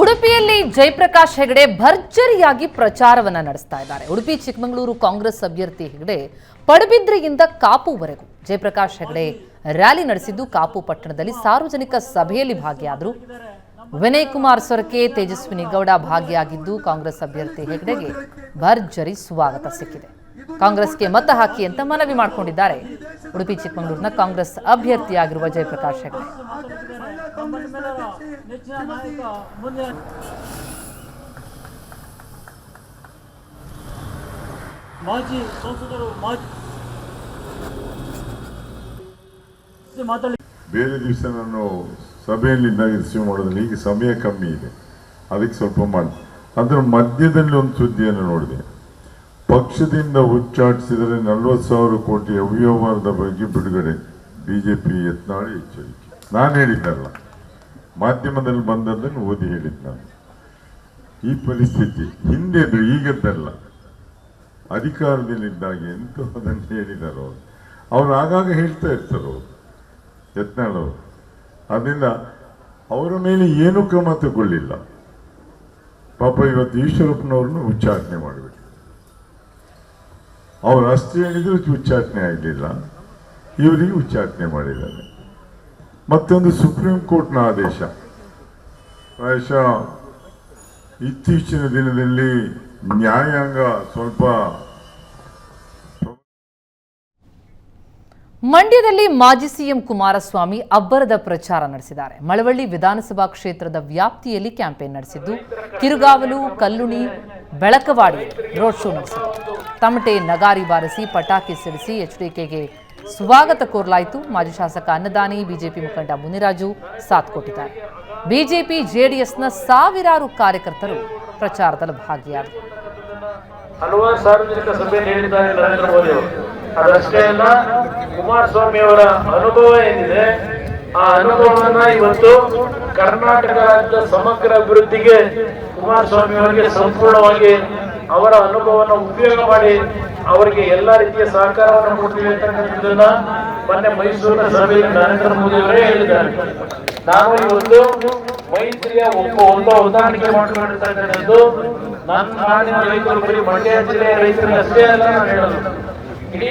ಉಡುಪಿಯಲ್ಲಿ ಜಯಪ್ರಕಾಶ್ ಹೆಗಡೆ ಭರ್ಜರಿಯಾಗಿ ಪ್ರಚಾರವನ್ನ ನಡೆಸ್ತಾ ಇದ್ದಾರೆ. ಉಡುಪಿ, ಚಿಕ್ಕಮಗಳೂರು ಕಾಂಗ್ರೆಸ್ ಅಭ್ಯರ್ಥಿ ಹೆಗಡೆ ಪಡುಬಿದ್ರೆಯಿಂದ ಕಾಪುವರೆಗೂ ಜಯಪ್ರಕಾಶ್ ಹೆಗಡೆ ರ್ಯಾಲಿ ನಡೆಸಿದ್ದು ಕಾಪು ಪಟ್ಟಣದಲ್ಲಿ ಸಾರ್ವಜನಿಕ ಸಭೆಯಲ್ಲಿ ಭಾಗಿಯಾದರು. ವಿನಯ್ ಕುಮಾರ್ ಸೊರಕೆ, ತೇಜಸ್ವಿನಿ ಗೌಡ ಭಾಗಿಯಾಗಿದ್ದು ಕಾಂಗ್ರೆಸ್ ಅಭ್ಯರ್ಥಿ ಹೆಗಡೆಗೆ ಭರ್ಜರಿ ಸ್ವಾಗತ ಸಿಕ್ಕಿದೆ. ಕಾಂಗ್ರೆಸ್ಗೆ ಮತ ಹಾಕಿ ಅಂತ ಮನವಿ ಮಾಡಿಕೊಂಡಿದ್ದಾರೆ. ಉಡುಪಿ, ಚಿಕ್ಕಮಗಳೂರಿನ ಕಾಂಗ್ರೆಸ್ ಅಭ್ಯರ್ಥಿಯಾಗಿರುವ ಜಯಪ್ರಕಾಶ್ ಹೆಗಡೆ. ಮಾಜಿ ಸಂಸದರು ಮಾಜಿ ಮಾತಾಡಿ ಬೇರೆ ದಿವಸ ನಾನು ಸಭೆಯಲ್ಲಿದ್ದಾಗ ರಿಸೀವ್ ಮಾಡೋದಿಲ್ಲ ಈಗ ಸಮಯ ಕಮ್ಮಿ ಇದೆ. ಅದಕ್ಕೆ ಸ್ವಲ್ಪ ಮಾಡಿ ಅದರ ಮಧ್ಯದಲ್ಲಿ ಒಂದು ಸುದ್ದಿಯನ್ನು ನೋಡಿದೆ. ಪಕ್ಷದಿಂದ ಉಚ್ಚಾಟಿಸಿದರೆ ನಲವತ್ತು ಸಾವಿರ ಕೋಟಿ ಅವ್ಯವಹಾರದ ಬಗ್ಗೆ ಬಿಡುಗಡೆ. ಬಿಜೆಪಿ ಯತ್ನಾಳಿ ಎಚ್ಚರಿಕೆ. ನಾನು ಹೇಳಿದ್ದಲ್ಲ. ಮಾಧ್ಯಮದಲ್ಲಿ ಬಂದದ್ದನ್ನು ಓದಿ ಹೇಳಿದ್ದು ನಾನು. ಈ ಪರಿಸ್ಥಿತಿ ಹಿಂದೆ ಈಗದ್ದಲ್ಲ. ಅಧಿಕಾರದಲ್ಲಿದ್ದಾಗ ಎಂತೂ ಅದನ್ನು ಹೇಳಿದರು ಅವರು. ಆಗಾಗ ಹೇಳ್ತಾ ಇರ್ತಾರೆ ಅವರು. ಅದರಿಂದ ಅವರ. ಮೇಲೆ ಏನೂ ಕ್ರಮ ತಗೊಳ್ಳಿಲ್ಲ. ಪಾಪ ಇವತ್ತು ಈಶ್ವರಪ್ಪನವ್ರನ್ನು ಉಚ್ಚಾಟನೆ ಮಾಡಬೇಕು ಅವರು ಅಷ್ಟೇ ಹೇಳಿದ್ರು ಉಚ್ಚಾಟನೆ ಆಗಲಿಲ್ಲ. ಇವರಿಗೆ ಉಚ್ಚಾಟನೆ ಮಾಡಿದ್ದಾರೆ. ಮತ್ತೊಂದು ಸುಪ್ರೀಂ ಕೋರ್ಟ್ನ ಆದೇಶ. ಪ್ರಾಯಶಃ ಇತ್ತೀಚಿನ ದಿನದಲ್ಲಿ ನ್ಯಾಯಾಂಗ ಸ್ವಲ್ಪ ಮಂಡ್ಯದಲ್ಲಿ ಮಾಜಿ ಸಿಎಂ ಕುಮಾರಸ್ವಾಮಿ ಅಬ್ಬರದ ಪ್ರಚಾರ ನಡೆಸಿದ್ದಾರೆ. ಮಳವಳ್ಳಿ ವಿಧಾನಸಭಾ ಕ್ಷೇತ್ರದ ವ್ಯಾಪ್ತಿಯಲ್ಲಿ ಕ್ಯಾಂಪೇನ್ ನಡೆಸಿದ್ದು, ಕಿರುಗಾವಲು, ಕಲ್ಲುಣಿ ಬೆಳಕವಾಡಿ ರೋಡ್ ಶೋ ನಡೆಸಿದ್ದು ತಮಟೆ ನಗಾರಿ ಬಾರಿಸಿ ಪಟಾಕಿ ಸಿಡಿಸಿ ಎಚ್ಡಿಕೆಗೆ ಸ್ವಾಗತ ಕೋರಲಾಯಿತು ಮಾಜಿ ಶಾಸಕ ಅನ್ನದಾನಿ, ಬಿಜೆಪಿ ಮುಖಂಡ ಮುನಿರಾಜು ಸಾಥ್ ಕೊಟ್ಟಿದ್ದಾರೆ ಬಿಜೆಪಿ, ಜೆಡಿಎಸ್ನ ಸಾವಿರಾರು ಕಾರ್ಯಕರ್ತರು ಪ್ರಚಾರದಲ್ಲಿ ಭಾಗಿಯಾದರು. ಹಲವಾರು ಸಾರ್ವಜನಿಕ ಸಭೆ ನೀಡಿದ್ದಾರೆ ನರೇಂದ್ರ ಮೋದಿ ಅವರು. ಅದಷ್ಟೇ ಅಲ್ಲ, ಕುಮಾರಸ್ವಾಮಿ ಅವರ ಅನುಭವ ಏನಿದೆ ಆ ಅನುಭವವನ್ನ ಇವತ್ತು ಕರ್ನಾಟಕ ರಾಜ್ಯದ ಸಮಗ್ರ ಅಭಿವೃದ್ಧಿಗೆ ಕುಮಾರಸ್ವಾಮಿ ಅವರಿಗೆ ಸಂಪೂರ್ಣವಾಗಿ ಅವರ ಅನುಭವವನ್ನು ಉಪಯೋಗ ಮಾಡಿ ಅವರಿಗೆ ಎಲ್ಲಾ ರೀತಿಯ ಸಹಕಾರವನ್ನು ಕೊಡ್ತೀವಿ ಅಂತಕ್ಕಂಥದ್ದನ್ನ ಮೊನ್ನೆ ಮೈಸೂರಿನ ಸಭೆಯಲ್ಲಿ ನರೇಂದ್ರ ಮೋದಿ ಅವರೇ ಹೇಳಿದ್ದಾರೆ. ನಾವು ಇವತ್ತು ಮೈತ್ರಿಯ ಒಬ್ಬ ಒಂದು ಹೊಂದಾಣಿಕೆ ಮಾಡಿಕೊಂಡಿರ್ತಕ್ಕಂಥದ್ದು ನನ್ನ ನಾಡಿನ ರೈತರು ಬರೀ ಮಂಡ್ಯ ಜಿಲ್ಲೆಯ ರೈತರಿಗೆ ಅಷ್ಟೇ ಅಲ್ಲ ನಾನು ಹೇಳೋದು. ಇಡೀ